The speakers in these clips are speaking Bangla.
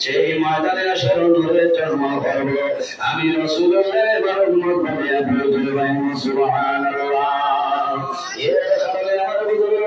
সেই ময়দানে আসার নূরের জন্ম করব আমি রসুলের সুবহানাল্লাহ। এর কারণে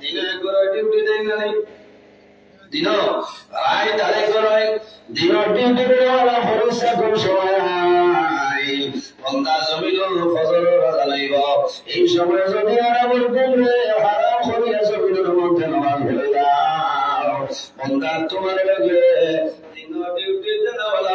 দিনে একগুলো ডিউটি দেয় না দিন করে দিন ডিউটি দেওয়া ফরিস্তা কোন সময় তোমার লাগে দিন ডিউটি দেওয়ালা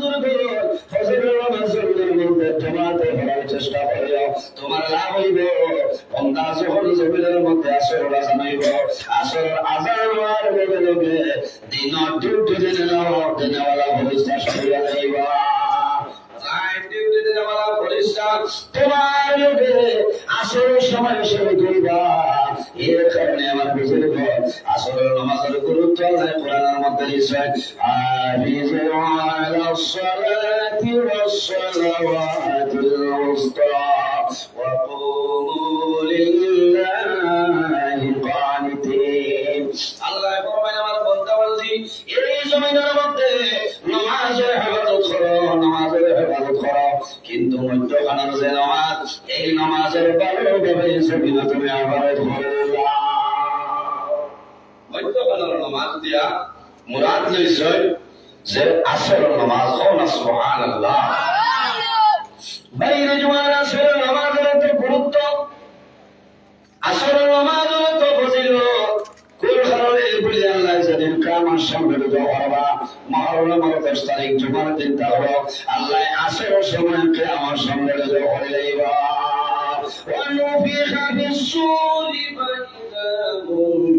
আমার ফজরের নামাজের মধ্যে জামাতে পড়ার চেষ্টা করিও তোমার লাভ হইব। বন্দা যখন জমিনের মধ্যে আসর জানাইব আসর আজান হওয়ার লগে লগে দিন ডিউটি দিনে নাও, দিনেওয়ালা ভবিষ্যৎ সরিয়া যাইবা তোমার লগে সময় শুরু করিবা। এর কারণে আমার আমার বান্দা বান্দি এই জমিনের মধ্যে নামাজের হেফাজত করো নামাজের করো কিন্তু মধ্যখানের যে নামাজ এই নামাজের ভালোভাবে জমিনে তুমি আবার ধরলা মধ্যখানের নামাজ দিয়া মুরাদ লইছে যে আসরের নামাজ হও না সুবহানাল্লাহ বাইরে জোয়ান আসরের নামাজের এত গুরুত্ব আসরের নামাজের এত ফজিলত কোন কারণে বলে আল্লাহ যেদিন কামার সঙ্গে করবা মহরম আমার দশ তারিখ জুমার দিন তাহলে আল্লাহ আসরের সময় কে আমার সঙ্গে হয়ে যাইবা ونفخ في الصور فإذا هم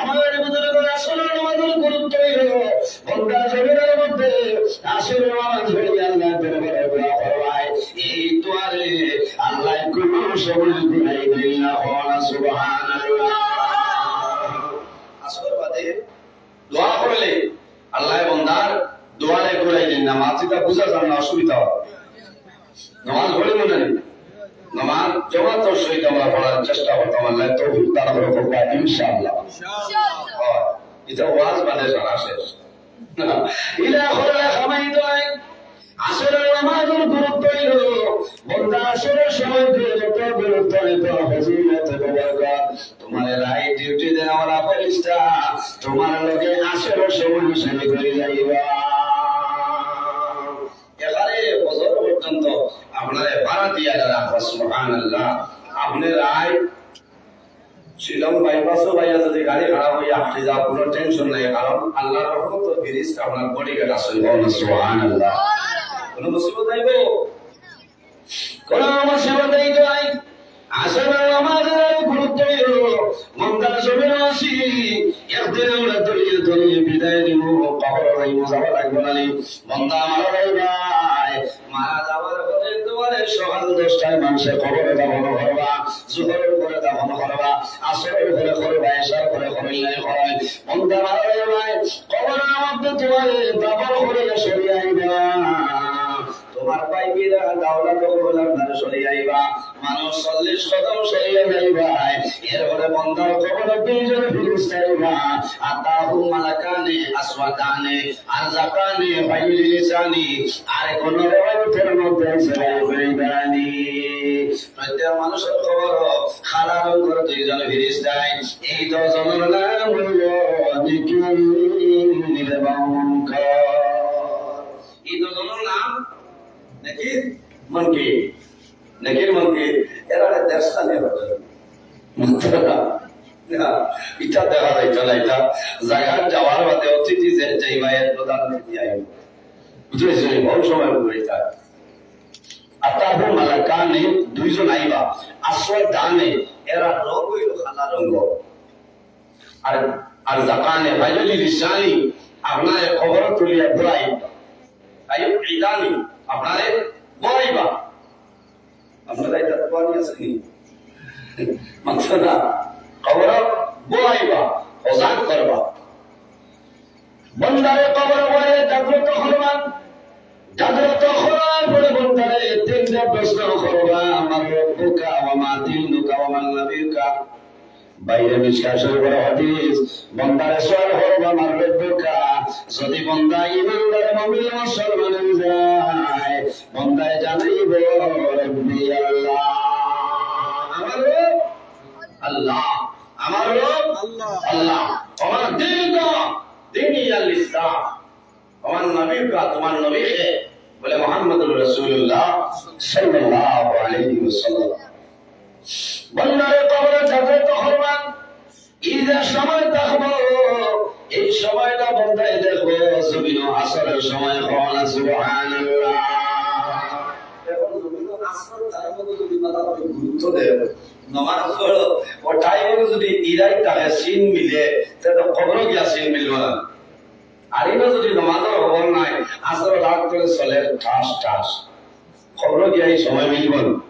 আমাদের বুজুর্গ আসলে আমাদের গুরুত্ব বন্ধা জমিনের মধ্যে আসলে নামাজ হইলে আল্লাহ দরবারে দোয়া করবাই এই দোয়ারে আল্লাহ কোন সময় গুনাই দিল না হওয়া সুবহানাল্লাহ দোয়া করলে আল্লাহ বন্দার দোয়ারে ঘুরাই দিন, না মাঝিটা বুঝা যান না অসুবিধা হবে। নামাজ পড়ে মনে নেই। নামাজ জমাতের সহিত আমরা পড়ার চেষ্টা করতাম আল্লাহ তৌফিক দান করে করব ইনশাআল্লাহ। এটা ওয়াজ মানে জানা শেষ। ইলা খোলা খামাই দয় আসরের নামাজের গুরুত্ব হইল। বন্দা আসরের সময় দিয়ে যত গুরুত্ব নিত ফজিলত বরকত। তোমার রাইট ডিউটি দেন আমরা ফেরেশতা তোমার লগে আসরের সময় শুরু করে যাইবা। এবারে পর্যন্ত আপনার ভাড়া দিয়া রাখবা সুবহানাল্লাহ। আপনার আয় যদি গাড়ি খারাপ হাঁটি যাও কোনো টেনশন নাই, কারণ আল্লাহর রহমত আপনার বডি আছে, সুবহানাল্লাহ। কোনো মুসিবত আমরা বিদায় নিব কখনো না মন্দা মারা দশটায় মানুষের খবরে দাফন করবা জুহরের উপরে দাফন করবা আসরের উপরে করবা এসার উপরে করলে করাই বন্ধা মারা যাবে কবরের মধ্যে তোমার দাফন করে সরিয়ে আইবা তোমার পাই পাইবিরা দাওলা কবলার ধারে সরিয়ে আইবা মানুষ চল্লিশ কদম সরিয়ে যাইবা। এরপরে বন্ধার কবর দুইজন ফিরিস্তা আইবা আতাহু মালাকানে আসওয়াদানে আর জাকানে বাইলি আর কোন মধ্যে প্রত্যেক মানুষের খবর খালা রং করে দুইজন ফিরিস্তাই এই দশজনের নাম হইল এই দুজনের নাম নাকি মনকি নাকির মনকি এরা দেশটা ইটা দেখা যাইত না এটা যাওয়ার বাদে অতিথি যে যাইবা এর প্রধান অতিথি আইব বুঝেছি বহু সময় বুঝাইতা আতাহু মালাকানে, দুইজন আইবা। আসওয়াদ দানে, এরা রং হইল খালা রঙ্গ। আর আর জাকানে ভাইলি লিসানি আপনার খবর তুলিয়া ঘুরাই। তাই ইদানি আপনারে বলাইবা আপনারা এটা তো আছে মাত্র না। খবর বলাইবা অজান করবা। বন্দারে কবর বলে জাগ্রত করবা জাগ্রত করার পরে বন্দারে তিনটা প্রশ্ন করবা আমার রব্বুকা ওয়া মা দিনুকা ওয়া নবিয়ুকা বাইরে মিশকা শরীফের হাদিস। বন্দারে সওয়াল করবা আমার রব্বুকা যদি বন্দা ইমানদার মুমিন মুসলমান যায়, বন্দায় জানাইব রব্বি আল্লাহ। আমার আল্লাহ। আমার রব? আল্লাহ। আমার দিন তো দিনই আল ইসলাম আমার নবী কা তোমার নবী কে বলে মোহাম্মদুর রাসূলুল্লাহ সাল্লাল্লাহু আলাইহি ওয়াসাল্লাম। বন্দারে কবরে জাগ্রত হরমান ঈদের সময় দেখব, এই সময়টা বন্ধায় দেখব জমিন আসরের সময় হন সিন মিলে, তাহলে কবর গিয়া সিন মিলবে না। আর যদি নমাজের নাই, আসর চলে, ঠাস ঠাস খবর গিয়া সময় মিলব না।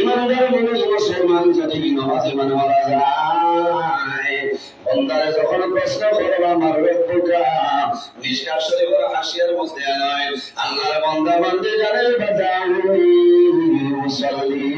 ইমানদার মুমিন মুসলমান যদি নামাজে মানে মারা যায়? বন্দারে যখন প্রশ্ন করবা আমার রব্বুকা মিশকাত করে হাসিয়ার মধ্যে নয় আল্লাহর বান্দা বান্দে জানে, বাদাউনি, মুসাল্লি।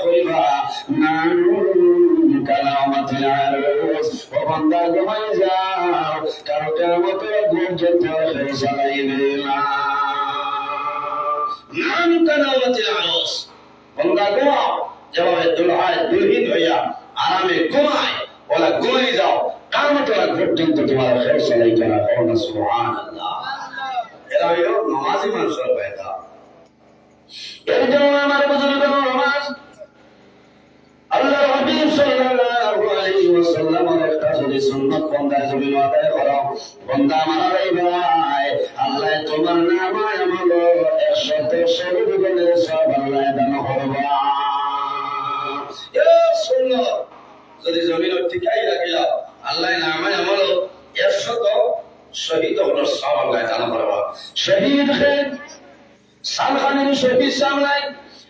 খুশি হইবা না কালামাতিল আরস ও বান্দা ঘুমাই যাও কারও কেমতের ঘুম যেতে হলে চালাইবে না নাম কালামাতিল আরস বান্দা ঘুমাও যেভাবে দুলহায় দুলহিন হইয়া আরামে যাও কামতের পর্যন্ত তোমার খের চালাইতে না সুবহানাল্লাহ এরা হইল আমার বুজুর্গ নামাজ আল্লাহ হাবিব যদি সুন্নত বন্দার জমিন আদায় করো নাম আমল একশত শহীদ বলে সব ঠিকাই রাখিলা আল্লাহ নামে আমল একশত শহীদ হলো, সব আল্লাহ দান করবা। শহীদ খেদ সালখানের শহীদ সামলাই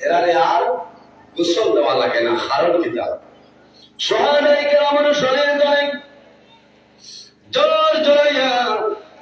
এরারে আর গোসল দেওয়া লাগে না হারণ কিতাব সোহানাই কেরামের শরীর দলে জোর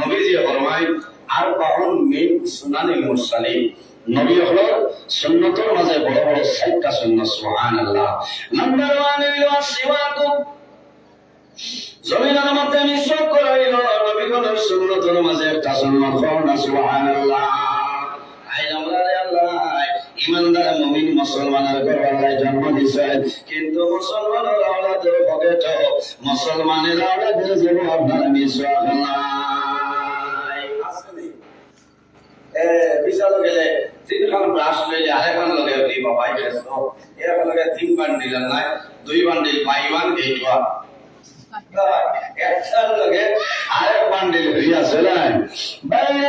নবীজি ফরমায় আর বাহন মিন সুনানিল মুরসালিন। নবী হলো সুন্নতের মাঝে বড় বড় সুবহানাল্লাহ। নাম্বার সুন্নতের মাঝে একটা সুবহানাল্লাহ। আই আমরা আল্লাহ। ইমানদার মুমিন মুসলমানের আল্লাহ জন্ম দিয়েছেন কিন্তু মুসলমানের আওলাদের পকেট মুসলমানের আওলাদের জীবন আপনার নাই বিশাল গেলে তিনখান ব্রাশ লইলে আরেকখান লগে দিব পাই গেছো এরকম লগে তিন বান্ডিল নাই, দুই বান্ডিল পাইবান এইটা একটার লগে আরেক বান্ডিল হইয়া নাই? বাইরে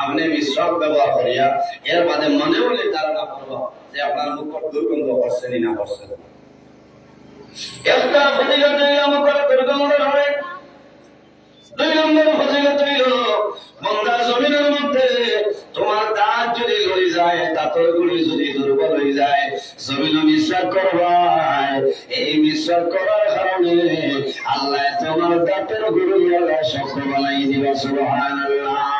আপনি মিশ্রক ব্যবহার করিয়া এর বাদে মনে মনে ধারণা করব যে আপনার মুখ দুর্গন্ধ করছেন না করছেন একটা ফজিলত আমাকে দুর্গন্ধ হবে দুই নম্বর ফজিলত হইল বন্দা জমিনের মধ্যে তোমার দাঁত যদি লই যায় গুলি যদি দুর্বল হয়ে যায়, জমিন মিশ্রাক করবাই এই মিশ্রাক করার কারণে আল্লাহ তোমার দাঁতের গুলি আল্লাহ শক্ত বানাই দিবা সুবহানাল্লাহ।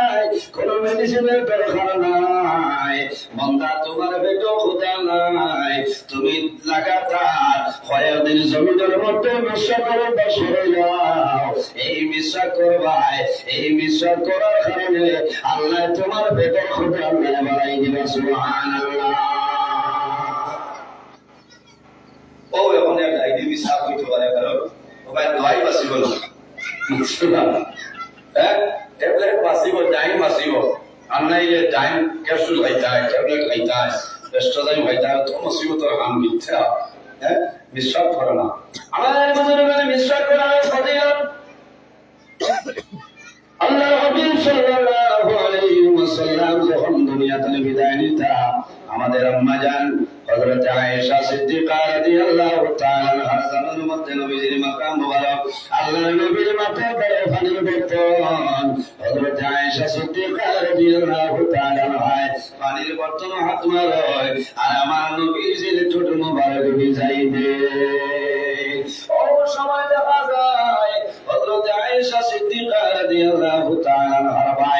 কোন মেডিসিনের দরকার নাই। বন্দা তোমার বেটো খোদা নাই। তুমি লাগাতার কয়েকদিন জমিনের মধ্যে বিশ্বাস করে বসে যাও এই বিশ্বাস করবাই এই বিশ্বাস করার কারণে আল্লাহ তোমার বেটো খোদা আল্লাহ বাড়াই দিবে সুবহানাল্লাহ। ও এখন এক ডাইনি বিশ্বাস হইতে পারে কারণ ওখানে দোয়াই বাসিব না হ্যাঁ? ট্যাবলেট বাসিব ডাইন বাসিব আর নাইলে ডাইন ক্যাপসুল খাইতে হয় ট্যাবলেট খাইতে হয় বেস্টজাইম খাইতে হয় তো মুসিবতর হাম মিথ্যা হ্যাঁ বিশ্বাস করে না। আমাদের বুজুর্গরা বিশ্বাস করা না। ফজিলত আল্লাহ হাবিব সাল্লাল্লাহু আলাইহি ওয়াসাল্লাম যখন দুনিয়া থেকে বিদায় নিতা আমাদের আম্মা জান হযরত আয়েশা সিদ্দিকা রাদিয়াল্লাহু তাআলা জামানের মধ্যে নবীজির মাকাম মুবারক আল্লাহর নবীর মাথায় বড় পানির বর্তন হযরত আয়েশা সিদ্দিকা রাদিয়াল্লাহু তাআলা আনহা পানির বর্তন হাত মারয়, আর আমার নবীর যে ছোট মুবারক ভিজাইবে ও সময় দেখা যায়, হযরত আয়েশা সিদ্দিকা রাদিয়াল্লাহু তাআলা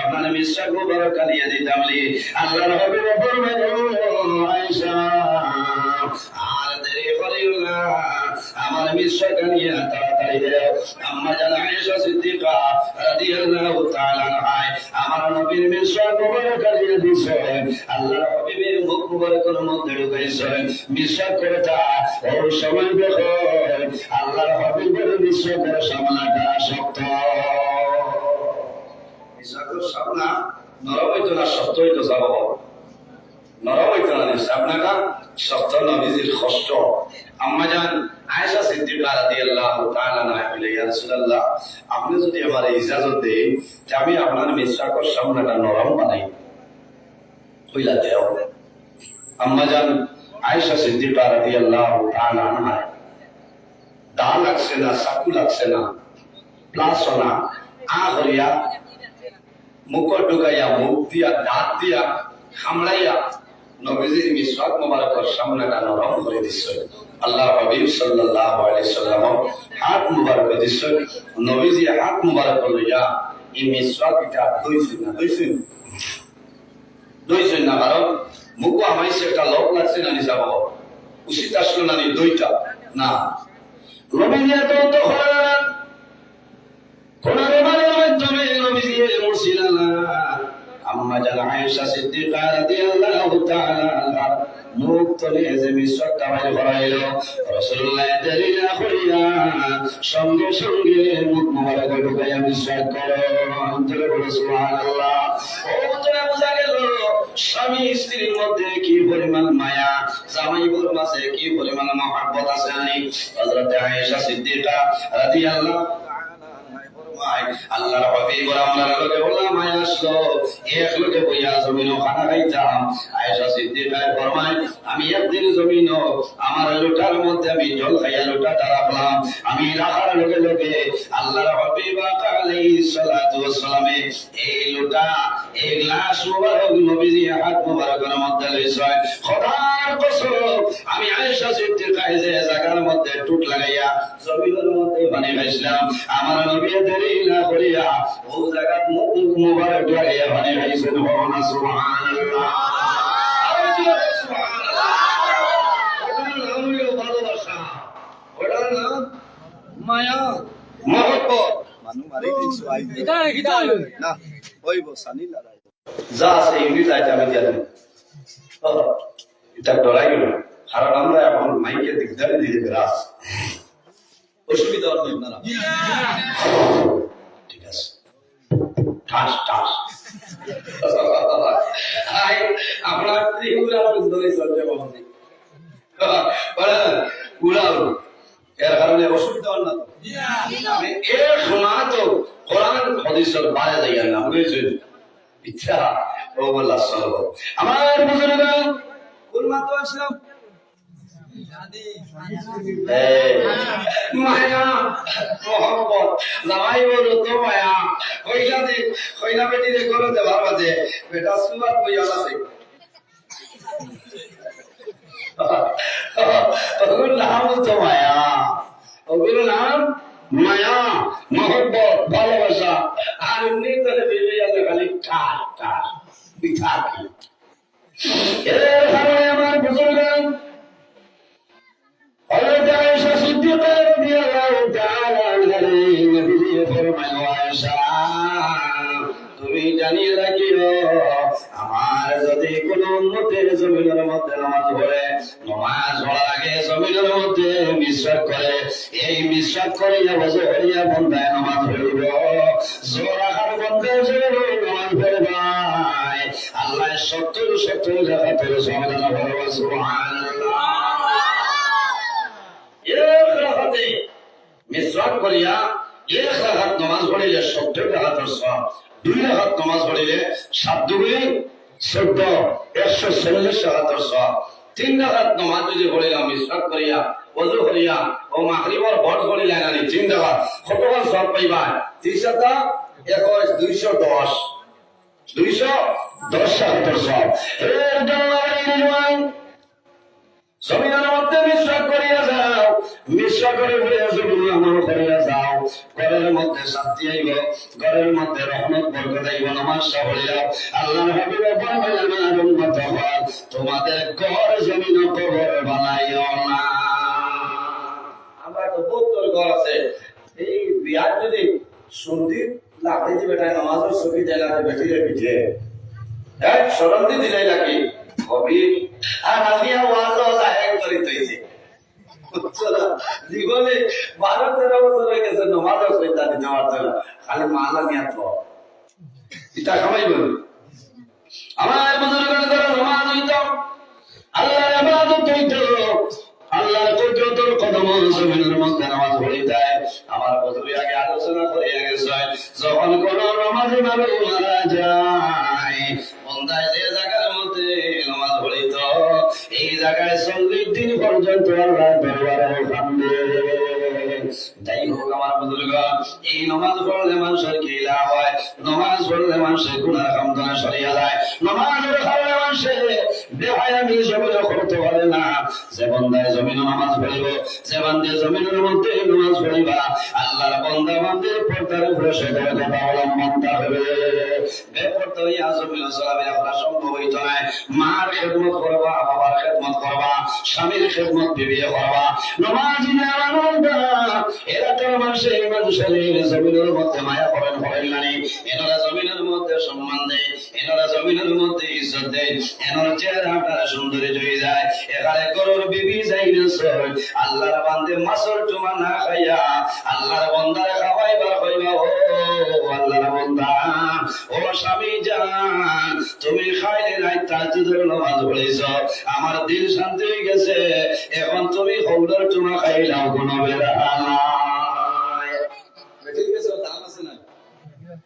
আপনার মিশ্রা গোবর কালিয়ে দিতাম আল্লাহর হাবিব ফরমান আর দেরি করিও না। আমার মিশ্রা কালিয়ে তাড়াতাড়ি দেও। আম্মা জান আয়েশা সিদ্দিকা রাদিয়াল্লাহু তাআলা আনহা আমার নবীর মিশ্রা গোবর কালিয়ে দিছে আল্লাহর হাবিবের মুখ মুবারকের মধ্যে ঢুকাইছে বিশ্বাস করে তা ওর সময় দেখো। আল্লাহর হাবিবের বিশ্বাসের সামনাটা শক্ত। সামনা নরম আপনি যদি আমার ইজাজত দেন আমি আপনার বিশ্বাসের সামনাটা নরম বানাই। কইলা দেও। আম্মা জান আয়েশা সিদ্দিকা রাদিয়াল্লাহু তাআলা দা লাগছে না চাকু লাগছে না, প্লাস না আ হরিয়া মুখ ঢুকাইয়া মুখ দিয়া দাঁত দিয়া নবীজির নরম করে আল্লাহ হাবিব সাল্লাম হাত নবীজি হাত লইয়া এই এটা দইছেন না দইছেন দইছেন না মুখ আমাইছে একটা লোক লাগছে না উচিত আসলো না দুইটা? না। তো কোন না আম্মা জান আয়েশা সিদ্দিকা রাদিয়াল্লাহু তাআলা আনহা মুখ যে মিশ্রটা করাইল স্বামী স্ত্রীর মধ্যে কি পরিমাণ মায়া জামাই কি পরিমাণ মহাব্বত আছে? হযরত আয়েশা সিদ্দিকা রাদিয়াল্লাহু আল্লাহর হাবিব আমার লগে সিদ্দিকা ফরমায়, আমি একদিন জমিন, আমার লোটার মধ্যে আমি জল খাইয়া লোটাটা রাখলাম আমি রাখার লগে লগে আল্লাহর হাবিব আলাইহিস সালাতু ওয়াসসালামে এই লোটা এই গ্লাস মুবারক নবীজি হাত মুবারকের মধ্যে লইছে খোদার কসম আমি আয়েশা সিদ্দিকা যে জায়গার মধ্যে টুট লাগাইয়া জমিনের মধ্যে পানি খাইছিলাম। আমার নবী দেরি না করিয়া ও জায়গা মুখ মুবারক লাগাইয়া পানি খাইছেন ভগবান সুবহানাল্লাহ। মায়া। মহব্বত। না। কৰিব চানি লৰাই যা আছে ইংলিশ আইতে আমি দিয়া এটা ডরাই গেল। কারণ আমরা এখন মাইকে দিকদারি দিয়ে গ্রাস অসুবিধা হবে আপনারা। ঠিক আছে। ঠাস ঠাস। হাই ত্রিপুরা সুন্দরী সঞ্জয় বাবুজি বলেন এর কারণে অসুবিধা হন না তো? আমি এ শোনা তো। কোরআন হাদিসের বাইরে যাইয়া না বুঝেছেন ইচ্ছা ও বল্লা সর্ব আমার বুজুর্গ কোন মাত্র আসলাম মায়া মোহাম্মদ জামাই বলো তো মায়া। কইলা দে কইলা বেটি রে করো দে ভালো আছে বেটা সুবাত কইয়া আছে দুই রাখাত নামাজ পড়িলে, সাত দুগুলি চোদ্দ, একশো চল্লিশ রাখাতের সব তিন রাখাত নামাজ যদি পড়িলাম মিসওয়াক করিয়া, ওযু করিয়া, ও মাগরিবর ভর করিলে না তিন রাখাত কতবার সব পাইবা? ত্রিশত একুশ দুইশো দশ। দুইশো দশ রাখাতের সব এর মধ্যে বিশ্বাস করিয়া যাও বিশ্বাস করে হইয়া মধ্যে শান্তি আইব, ঘরের মধ্যে রহমত, বরকত আইব আল্লাহ হাবিব ফরমাইলেন উম্মত হল তোমাদের বহুত ঘর আছে। এই বিয়ার যদি সন্ধি লাকড়ি যে বেটায়, নামাজের ছবি জায়গাতে বেটিয়ে পিঠে। হ্যাঁ সরন্দি দিলে নাকি? হবি। আর আমি ওয়াজ জাহের করি তৈছে জীবনে বারো তেরো বছর হয়ে গেছে, নমাজও সৈতানি যাওয়ার জন্য। খালি মালা নিয়ে তো এটা সবাই বলি। আমার বুজুর্গের দ্বারা নামাজ হইত, আল্লাহর ইবাদত হইত, আল্লাহর কুদরতের কদম জমিনের মধ্যে নামাজ পড়িতায় আমার বুজুর্গ আগে আলোচনা করিয়া গেছে, যখন কোন নামাজি মানুষ মারা যায় বন্দায় যে জায়গার মধ্যে নামাজ পড়িত, এই জায়গায় চল্লিশ দিন পর্যন্ত আল্লাহ friends যাই হোক আমার বুজুর্গ এই নমাজ পড়লে মানুষের কি লাভ হয়? নমাজ পড়লে মানুষের গুণার কামতনা সরিয়া যায় নমাজের কারণে মানুষের দেহায় আমি করতে পারে না। বন্দায় জমিন নামাজ পড়িব জমিনের মধ্যে নামাজ পড়িবা, আল্লাহর বন্দা পর্দার উপরে কথা অবলম্বন জমিন সম্ভব হইত মার খেদমত করবা, বাবার খেদমত করবা, স্বামীর খেদমত বিবিয়ে করবা। নমাজ এলাকার মানুষের মানুষের জমিনের মধ্যে মায়া করেন করেন নানি এনারা জমিনের মধ্যে সম্মান দেয়, এনারা জমিনের মধ্যে ইজ্জত দেয়, এনার চেহারা আপনারা সুন্দরী হয়ে যায়। এখানে গরুর বিবি যাই না আল্লাহর বান্দে মাসর টুমা না খাইয়া, আল্লাহর বন্দারে খাওয়াইবা কইবা ও আল্লাহর বন্দা। ও স্বামী জান, তুমি খাইলে নাই তাজুদের নামাজ পড়েছ। আমার দিল শান্তি হয়ে গেছে, এখন তুমি হৌলার টুমা খাইলাও কোনো বেড়া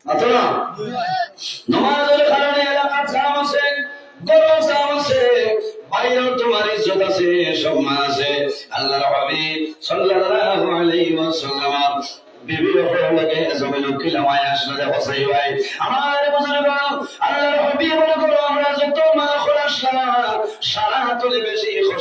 মাত্র না। নমাজের কারণে এলাকার দাম আছে, গরম দাম আছে, বাইরেও তোমার ইজ্জত আছে সম্মান আছে। আল্লাহর হাবিব সাল্লাল্লাহু আলাইহি ওয়াসাল্লাম আমার বলে করো আমরা মা সারা তুলে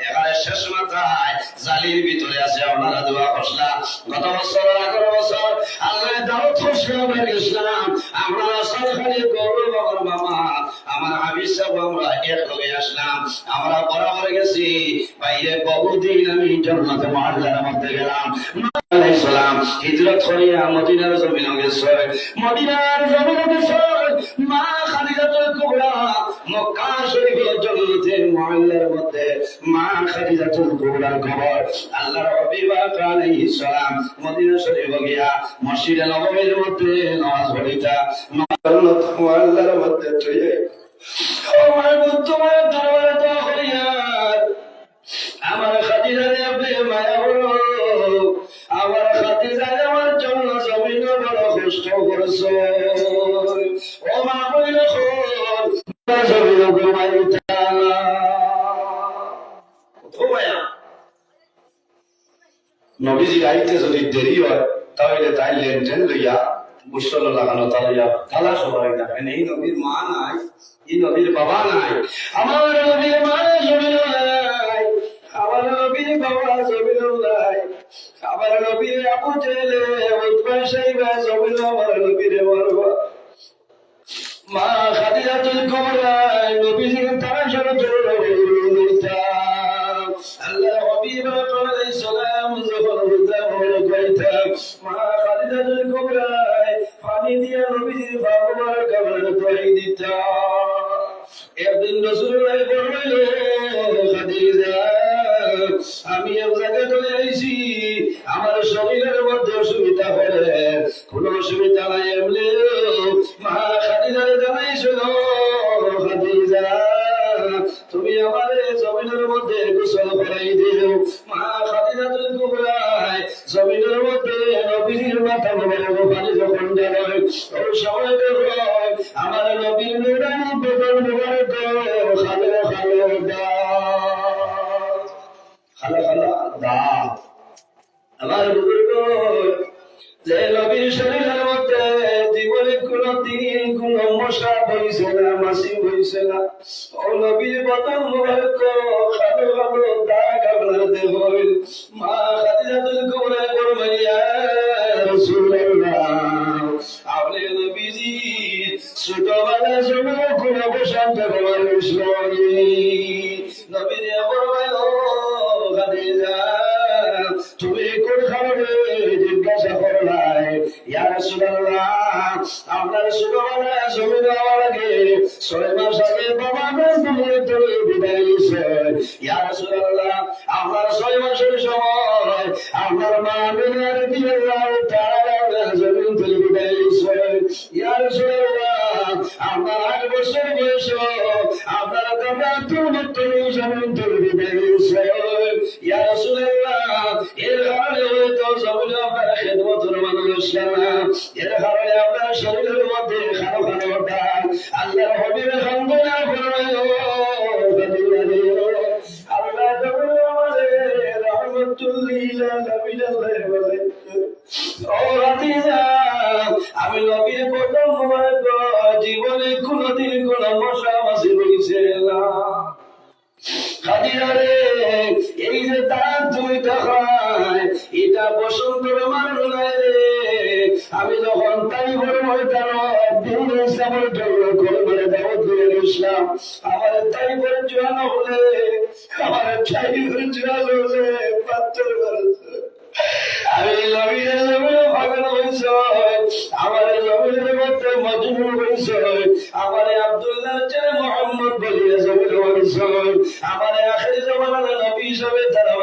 এখানে শেষ মাথায় জালির ভিতরে আছে আপনারা দোয়া করছিলাম গত বছর, আগের বছর আল্লাহ আমরা ইসলাম আপনারা সরকারি গৌরব মামা আমার আমি সব আমরা এক লগে আসলাম? আমরা বরাবর গেছি। বাইরে বহুদিন আমি জন্মতে মারলার মধ্যে গেলাম। সালাম হিজরত করিয়া মদিনার জমিন গেছে। মদিনার জমিন গেছে। মা খাদিজাতুল কুবরা মক্কা শরীফের জন্মতে মহল্লার মধ্যে মা খাদিজাতুল কুবরার খবর আল্লাহর হাবিব আলাইহিস সালাম মদিনা শরীফ গিয়া মসজিদে নববীর মধ্যে নামাজ পড়িতা। মহল্লার মধ্যে তুই আমার তোমার দরবারে তো হইয়ার আমার খাদিজারে আপনি মায়া বলো আমার খাদিজারে আমার জন্য জমিন বড় কষ্ট নবীজি আইতে যদি দেরি হয়, তাহলে তাই লেনদেন লইয়া বুসল লাগানো তাহলে তালা সবাই দেখেন এই নবীর মা নাই এই নবীর বাবা নাই আমার নবীর মা জমিন নাই আমার নবীর বাবা জমিন নাই আমার নবীর আপু জেলে উৎপা সাইবা জমিন আমার নবীর মারবা মা খাদিজাতুল কুবরা নবীজি তারা আল্লাহ আলাইহিস সালাম যখন মা পানি দিয়া নবীজির শরীরের মধ্যে জীবনে কোন দিন কোন মশা বইছে না মাসি বইছে না। ও নবীর মা وسلم আমার আখের জমানা নবী হিসাবে তারা